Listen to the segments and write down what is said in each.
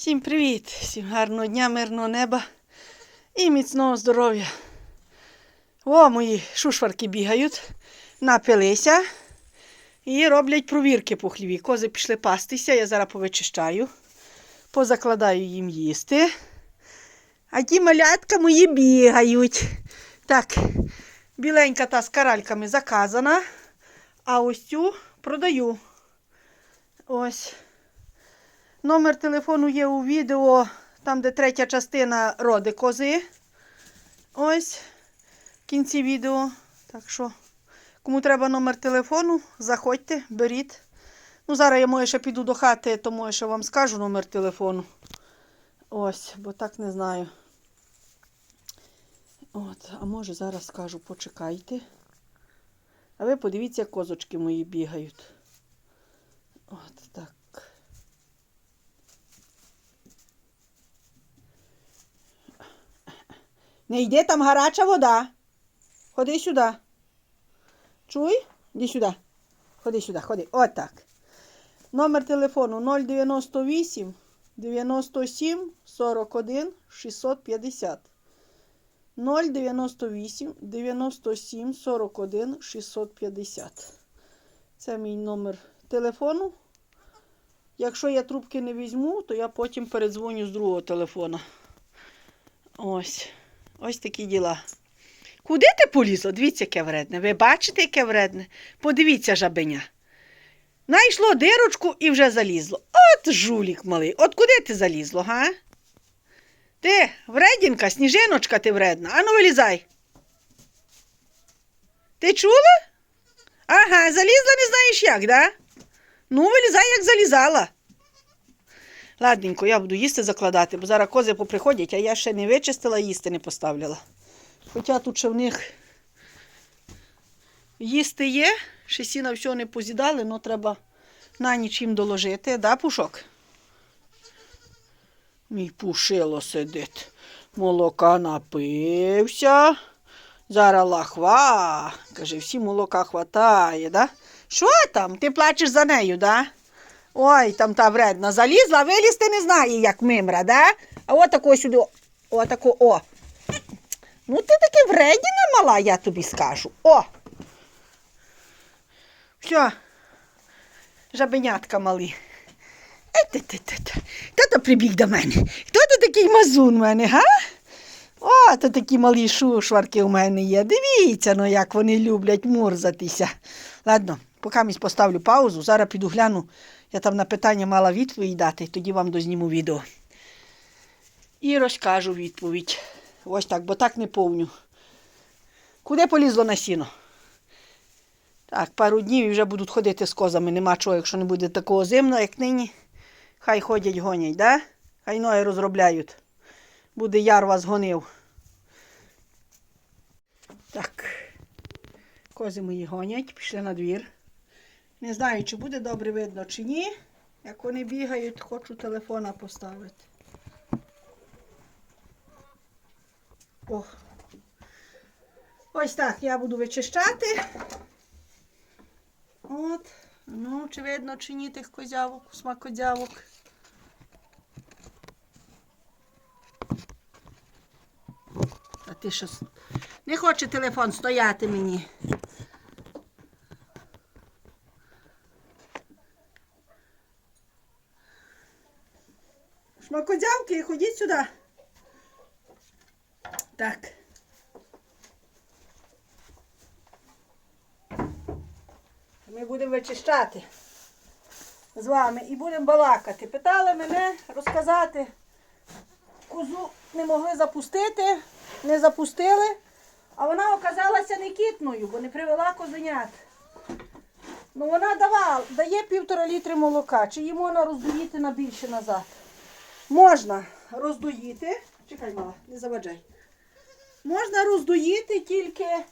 Всім привіт! Всім гарного дня, мирного неба і міцного здоров'я. О, мої шушварки бігають, напилися і роблять провірки по. Кози пішли пастися, я зараз повичищаю, позакладаю їм їсти. А ті малятка мої бігають. Так, біленька та з каральками заказана, а ось цю продаю. Ось. Номер телефону є у відео, там, де третя частина роди кози. Ось в кінці відео. Так що, кому треба номер телефону, заходьте, беріть. Ну, зараз я може ще піду до хати, то може ще вам скажу номер телефону. Ось, бо так не знаю. От, а може зараз скажу, почекайте. А ви подивіться, козочки мої бігають. От так. Не йде там гаряча вода. Ходи сюди. Чуй? Іди сюди. Ходи сюди, ходи. Отак. Номер телефону 098 97 41 650. 098 97 41 650. Це мій номер телефону. Якщо я трубки не візьму, то я потім передзвоню з другого телефона. Ось. Ось такі діла. Куди ти полізла? Дивіться, яке вредне. Ви бачите, яке вредне? Подивіться, жабеня. Найшло дирочку і вже залізло. От жулік малий. От куди ти залізло, га? Ти, вредінка, сніжиночка ти вредна. Ану вилізай. Ти чула? Ага, залізла не знаєш як, да? Ну, вилізай, як залізала. Ладненько, я буду їсти закладати, бо зараз кози поприходять, а я ще не вичистила, їсти не поставляла. Хоча тут ще в них їсти є, ще сіна всього не позідали, але треба на ніч їм доложити, да, пушок? Мій пушило сидить. Молока напився. Зараз лахва. Каже, всі молока хватає, да? Що там? Ти плачеш за нею, да? Ой, там та вредна залізла, вилізти не знає, як мимра, да? А отако сюди, отако, о. Ну, ти таки вредіна мала, я тобі скажу. О! Все, жабенятка малі. Е-те-те-те-те. То прибіг до мене? Хто то такий мазун у мене, га? О, то такі малі шушварки у мене є. Дивіться, ну як вони люблять мурзатися. Ладно, поки місь поставлю паузу, зараз піду гляну. Я там на питання мала відповідь дати, тоді вам дозніму відео. І розкажу відповідь. Ось так, бо так не повню. Куди полізло на сіно? Так, пару днів і вже будуть ходити з козами. Нема чого, якщо не буде такого зимно, як нині. Хай ходять, гонять, да? Хай ноги розробляють. Буде яр вас гонив. Так. Кози мої гонять, пішли на двір. Не знаю, чи буде добре видно, чи ні. Як вони бігають, хочу телефона поставити. О. Ось так я буду вичищати. От. Ну, чи видно, чи ні тих козявок, смакодявок. А ти що? Не хоче телефон стояти мені. Шмакодявки, ходіть сюди. Так. Ми будемо вичищати з вами і будемо балакати. Питали мене розказати. Козу не могли запустити, не запустили, а вона оказалася некітною, бо не привела козенят. Ну вона давала, дає півтора літри молока. Чи її можна роздоїти на більше назад? Можна роздоїти. Чекай, мала, не заваджай. Можна роздоїти тільки.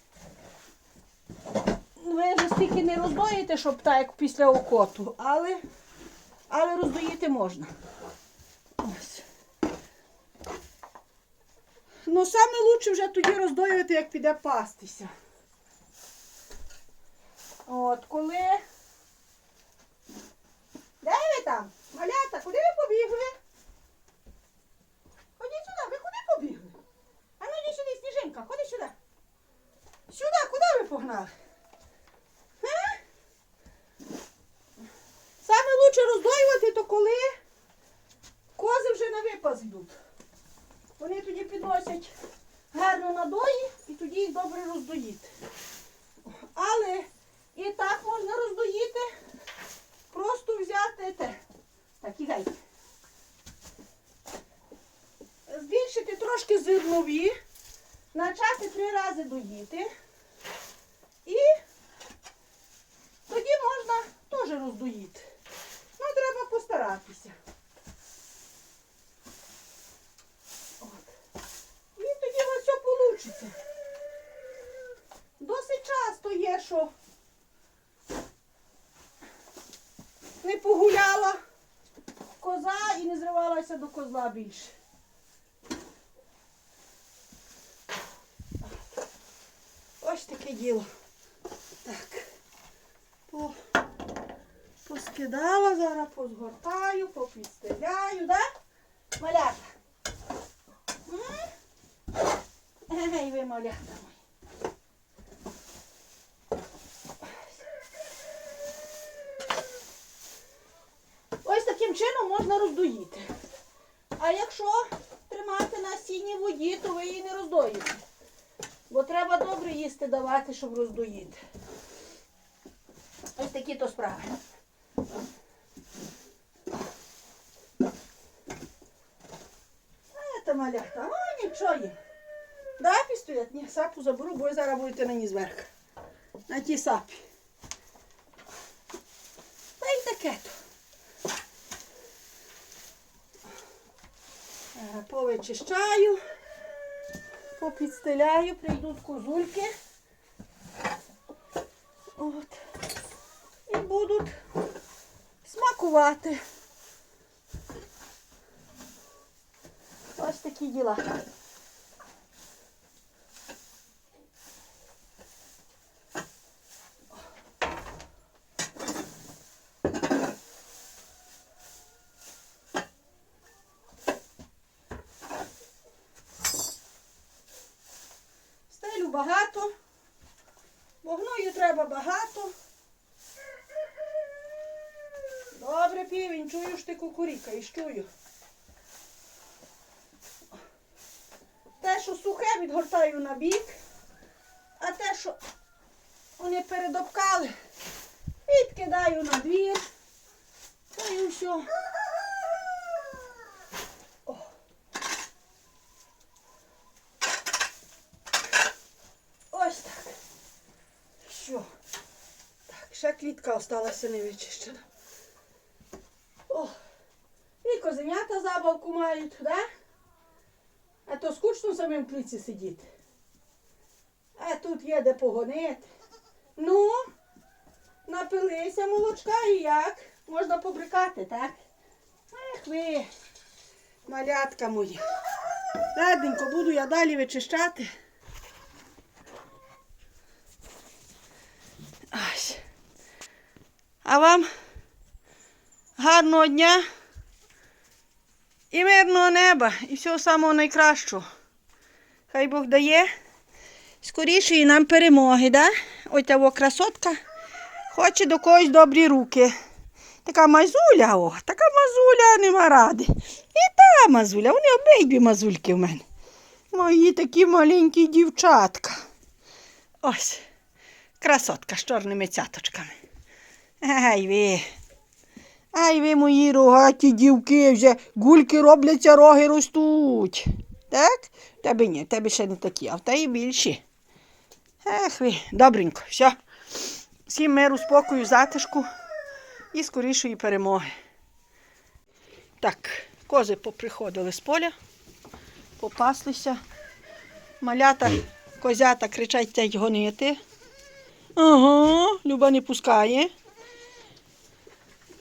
Ви ж стільки не роздоїте, щоб так, як після окоту, але, але роздоїти можна. Ну, саме лучше вже тоді роздоювати, як піде пастися. От, коли. Де ви там? Малята, куди ви побігли? Янка, ходи сюди. Сюди, куди ви погнали? А? Саме лучше роздоювати, то коли кози вже на випас йдуть. Вони тоді підносять гарно надої і тоді їх добре роздоїти. Але і так можна роздоїти, просто взяти те. Так, ідай. Збільшити трошки зернові почати три рази доїти. І тоді можна теж роздоїти. Ну, треба постаратися. От. І тоді у вас все вийде. Досить часто є, що не погуляла коза і не зривалася до козла більше. Діло. Так. По, поскидала, зараз позгортаю, попідстеляю, да? Малята. Ей, ви малята мої. Ось таким чином можна роздоїти. А якщо тримати на сіній воді, то ви її не роздоїте. Бо треба добре їсти давати, щоб роздоїти. Ось такі то справи. А, Це малята, а нічого є. Да, пістолет? Ні, сапу заберу, бо зараз будете на ній зверху. На тій сапі. Та й таке то. Е, Повичищаю, попідстеляю, прийдуть козульки. От. І будуть смакувати. Ось такі діла. Стелю багато, бо гною треба багато. Добре, півень, чую ж ти кукурікаєш, чую. Те, що сухе, відгортаю на бік, а те, що вони передопкали, відкидаю на двір. Та й все. О. Ось так. Що? Так, ще квітка осталася не вичищена. О, і козенята забавку мають, да? А то скучно самим в клітці сидіти. А тут є де погонити. Ну, напилися молочка і як? Можна побрикати, так? Ех ви, малятка мої. Ладненько, буду я далі вичищати. А вам гарного дня і мирного неба, і всього самого найкращого. Хай Бог дає скорішої нам перемоги, да? Ось во красотка хоче до когось добрі руки. Така мазуля, о, така мазуля нема ради. І та мазуля, вони обидві мазульки в мене. Мої такі маленькі дівчатка. Ось, красотка з чорними цяточками. Ай ви. Ай ви мої рогаті дівки, вже гульки робляться, роги ростуть. Так? Тебе ні, тебе ще не такі, а в тебе більші. Ех ви, добренько, все. Всім миру, спокою, затишку і скорішої перемоги. Так, кози поприходили з поля, попаслися. Малята, козята кричать тять гонити. Ага, Люба не пускає.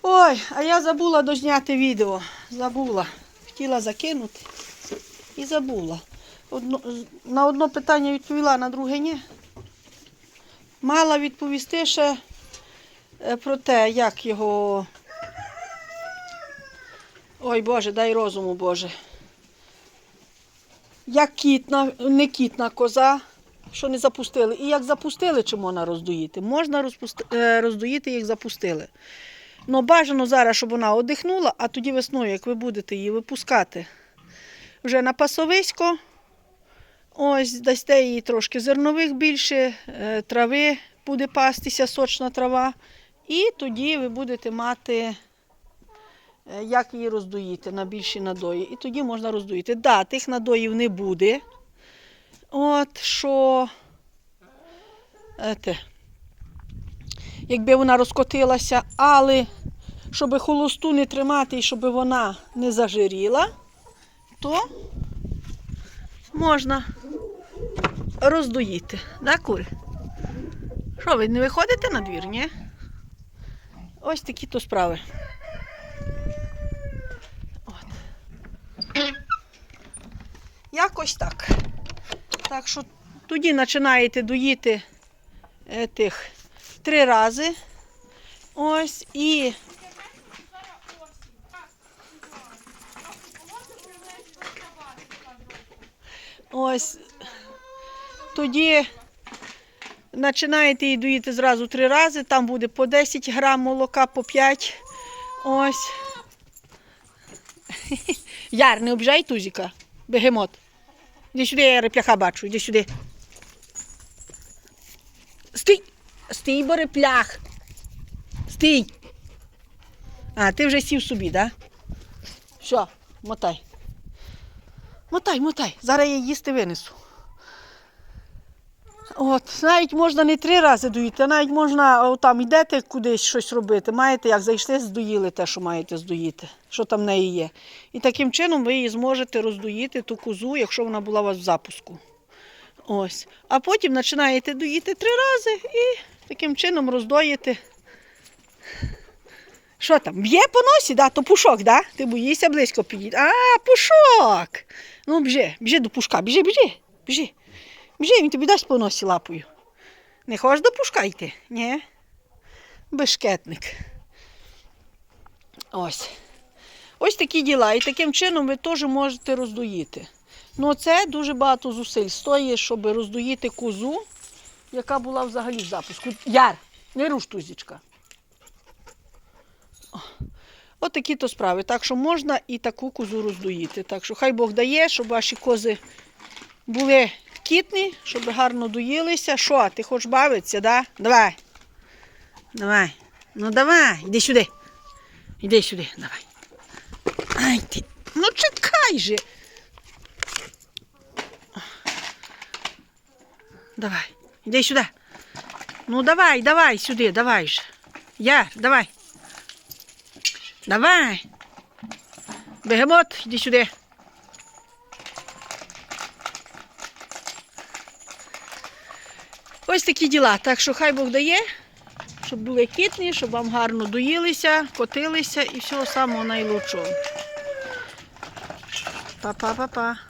Ой, а я забула дозняти відео. Забула. Хотіла закинути і забула. Одно, на одне питання відповіла, на друге ні. Мала відповісти ще е, про те, як його. Ой Боже, дай розуму, Боже. Як кітна, не кітна коза, що не запустили. І як запустили, чи можна роздоїти? Можна розпусти, е, роздоїти, як запустили. Ну, бажано зараз, щоб вона одихнула, а тоді весною, як ви будете її випускати вже на пасовисько, Ось дасте їй трошки зернових більше, е, трави буде пастися, сочна трава. І тоді ви будете мати, е, як її роздоїти на більші надої. І тоді можна роздоїти. Да, тих надоїв не буде. От що. е, Те, якби вона розкотилася, але щоб холосту не тримати і щоб вона не зажиріла, то можна роздоїти. Да, кури? Що, ви не виходите на двір, ні? Ось такі то справи. От. Якось так. Так що тоді починаєте доїти е, тих три рази. Ось і ось тоді починаєте її доїти зразу три рази, там буде по 10 грам молока, по 5. Ось. Яр, не обіжай тузіка, бегемот. Іди сюди, я репляха бачу, іди сюди. Стій! Бо реплях. Стій. А, ти вже сів собі, так? Да? Все, мотай. Мотай, мотай. Зараз я їсти винесу. От, навіть можна не три рази доїти, а навіть можна о, там йдете кудись щось робити. Маєте, як зайшли, здоїли те, що маєте здоїти, що там в неї є. І таким чином ви її зможете роздоїти ту козу, якщо вона була у вас в запуску. Ось. А потім починаєте доїти три рази і таким чином роздоїте. Що там? Б'є по носі, да? то пушок, да? Ти боїшся близько підійти. А, пушок! Ну, біжи, біжи до пушка, біжи, біжи, біжи. Біжи, він тобі дасть по носі лапою. Не хочеш до пушка йти? Ні. Бешкетник. Ось. Ось такі діла. І таким чином ви теж можете роздоїти. Ну, це дуже багато зусиль стоїть, щоб роздоїти козу, яка була взагалі в запуску. Яр, не руш тузічка. От такі то справи. Так що можна і таку козу роздоїти. Так що хай Бог дає, щоб ваші кози були кітні, щоб гарно доїлися. Що, ти хочеш бавитися, да? Давай. Давай. Ну давай, іди сюди. Іди сюди, давай. Ай ти. Ну чекай же. Давай, іди сюди. Ну давай, давай сюди, давай же. Я, давай. Давай. Бегемот, іди сюди. Ось такі діла. Так що хай Бог дає, щоб були кітні, щоб вам гарно доїлися, котилися і всього самого найлучшого. Па-па-па-па.